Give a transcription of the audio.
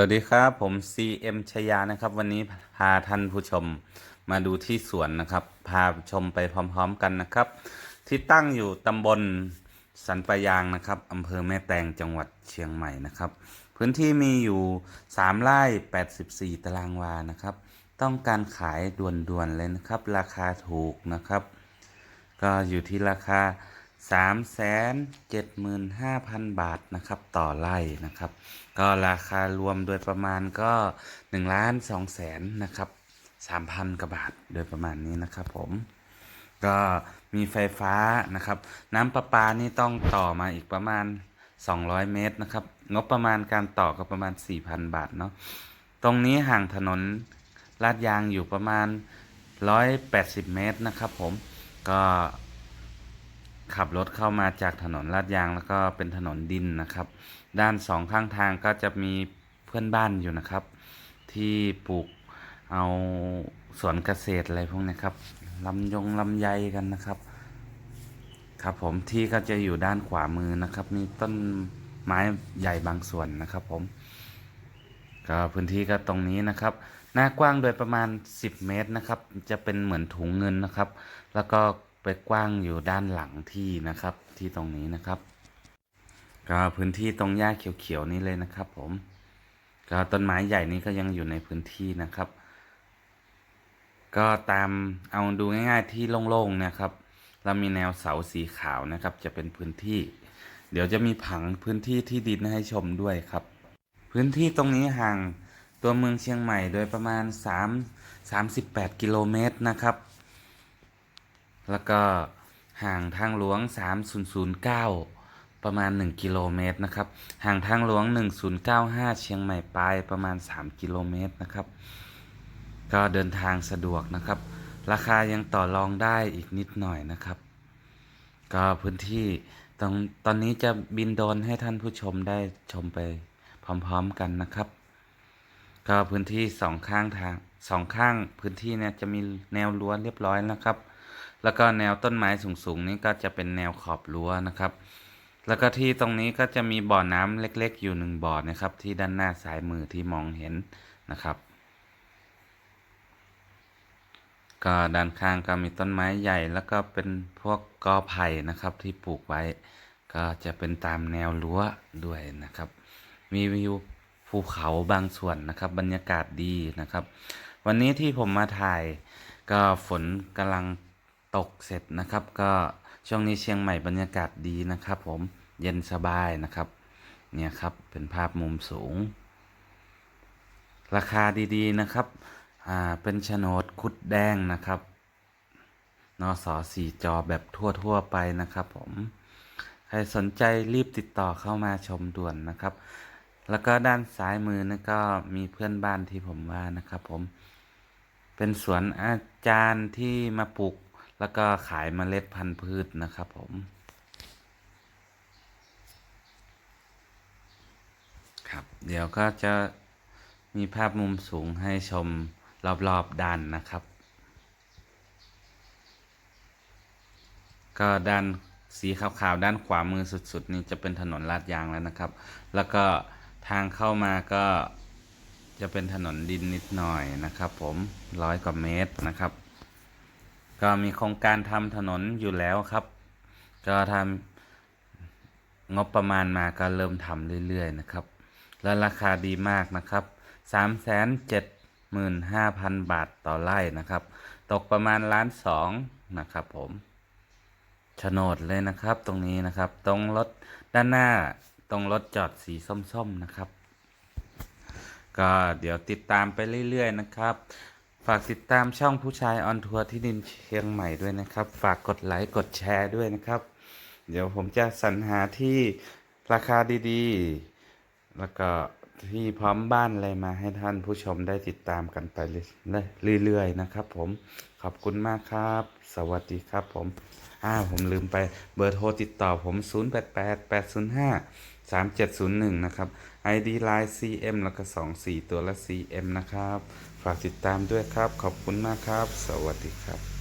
วัสดีครับผม CM ชยานะครับ วันนี้พาท่านผู้ชมมาดูที่สวนนะครับ พาชมไปพร้อมๆกันนะครับ ที่ตั้งอยู่ตำบลสันปะยางนะครับอำเภอแม่แตงจังหวัดเชียงใหม่นะครับ พื้นที่มีอยู่ 3ไร่84 ตารางวานะครับ ต้องการขายด่วนๆเลยนะครับ ราคาถูกนะครับ ก็อยู่ที่ราคา 375,000บาทนะครับต่อไร่นะครับ ก็ราคารวมโดยประมาณก็1ล้าน2แสนนะครับ3,000กว่าบาทโดยประมาณนี้นะครับผมก็มีไฟฟ้านะครับ น้ำประปานี่ต้องต่อมาอีกประมาณ 200 เมตรนะครับ งบประมาณการต่อก็ประมาณ 4,000 บาทเนาะตรงนี้ห่างถนนลาดยางอยู่ประมาณ 180 เมตรนะครับผมก็ ขับรถเข้ามาจากถนนลาดยางแล้วก็เป็นถนนดินนะครับ ด้านสองข้างทางก็จะมีเพื่อนบ้านอยู่นะครับ ที่ปลูกเอาสวนเกษตรอะไรพวกนี้ครับลำยงลำไยกันนะครับ ครับผมที่ก็จะอยู่ด้านขวามือนะครับ มีต้นไม้ใหญ่บางส่วนนะครับ ผมก็พื้นที่ก็ตรงนี้นะครับ หน้ากว้างโดยประมาณ 10 เมตรนะครับ จะเป็นเหมือนถุงเงินนะครับ แล้วก็ ไปกว้างอยู่ด้านหลังที่นะครับ ที่ตรงนี้นะครับ ก็พื้นที่ตรงหญ้าเขียวๆนี้เลยนะครับ ผมก็ต้นไม้ใหญ่นี้ก็ยังอยู่ในพื้นที่นะครับ ก็ตามเอาดูง่าย ๆที่โล่งๆนะครับ เรามีแนวเสาสีขาวนะครับ จะเป็นพื้นที่ เดี๋ยวจะมีผังพื้นที่ที่ดินให้ชมด้วยครับ พื้นที่ตรงนี้ห่างตัวเมืองเชียงใหม่โดยประมาณ 3 38 กิโลเมตรนะครับ แล้วก็ห่างทางหลวง 3009 ประมาณ 1 กิโลเมตรนะครับ ห่างทางหลวง 1095 เชียงใหม่ปลายประมาณ 3 กิโลเมตรนะครับ ก็เดินทางสะดวกนะครับ ราคายังต่อรองได้อีกนิดหน่อยนะครับ ก็พื้นที่ตรงตอนนี้จะบินโดนให้ท่านผู้ชมได้ชมไปพร้อมๆกันนะครับ ก็พื้นที่สองข้างทางสองข้างพื้นที่เนี่ยจะมีแนวรั้วเรียบร้อยนะครับ แล้วก็แนวต้นไม้สูงๆนี้ก็จะเป็นแนวขอบรั้วนะครับ แล้วก็ที่ตรงนี้ก็จะมีบ่อน้ำเล็กๆ อยู่หนึ่งบ่อนะครับ ที่ด้านหน้าซ้ายมือที่มองเห็นนะครับก็ด้านข้างก็มีต้นไม้ใหญ่แล้วก็เป็นพวกกอไผ่นะครับที่ปลูกไว้ ก็จะเป็นตามแนวรั้วด้วยนะครับ มีวิวภูเขาบางส่วนนะครับ บรรยากาศดีนะครับ วันนี้ที่ผมมาถ่ายก็ฝนกำลัง ตกเสร็จนะครับ ก็ช่วงนี้เชียงใหม่บรรยากาศดีนะครับ ผมเย็นสบายนะครับ เนี่ยครับเป็นภาพมุมสูง ราคาดีๆนะครับอ่าเป็นโฉนดคุดแดงนะครับนอสอสี่จอแบบทั่วๆไปนะครับผม ใครสนใจรีบติดต่อเข้ามาชมด่วนนะครับ แล้วก็ด้านซ้ายมือนะก็มีเพื่อนบ้านที่ผมว่านะครับผม เป็นสวนอาจารย์ที่มาปลูก แล้วก็ขายเมล็ดพันธุ์พืชนะครับผมครับ เดี๋ยวก็จะมีภาพมุมสูงให้ชมรอบๆด้านนะครับ ก็ด้านสีขาวๆด้านขวามือสุดๆ นี่จะเป็นถนนลาดยางแล้วนะครับ แล้วก็ทางเข้ามาก็จะเป็นถนนดินนิดหน่อยนะครับ ผมร้อยกว่าเมตรนะครับ ก็มีโครงการทำถนนอยู่แล้วครับ ก็ทำงบประมาณมาก็เริ่มทำเรื่อยๆนะครับ แล้วราคาดีมากนะครับสามแสนเจ็ดหมื่นห้าพันบาทต่อไร่นะครับ ตกประมาณล้านสองนะครับผมโฉนดเลยนะครับตรงนี้นะครับ ตรงรถด้านหน้าตรงรถจอดสีส้มๆนะครับ ก็เดี๋ยวติดตามไปเรื่อยๆนะครับ ฝากติดตามช่องผู้ชายออนทัวร์ที่ดินเชียงใหม่ด้วยนะครับ ฝากกดไลค์กดแชร์ด้วยนะครับ เดี๋ยวผมจะสรรหาที่ราคาดีๆ แล้วก็ที่พร้อมบ้านอะไรมาให้ท่านผู้ชมได้ติดตามกันไปเรื่อยๆนะครับ ผมขอบคุณมากครับ สวัสดีครับผมอ้าวผมลืมไปเบอร์โทรติดต่อผม 088805 3701 นะครับ ID Line CM แล้วก็ 24 ตัวละ CM นะครับ ฝากติดตามด้วยครับ ขอบคุณมากครับ สวัสดีครับ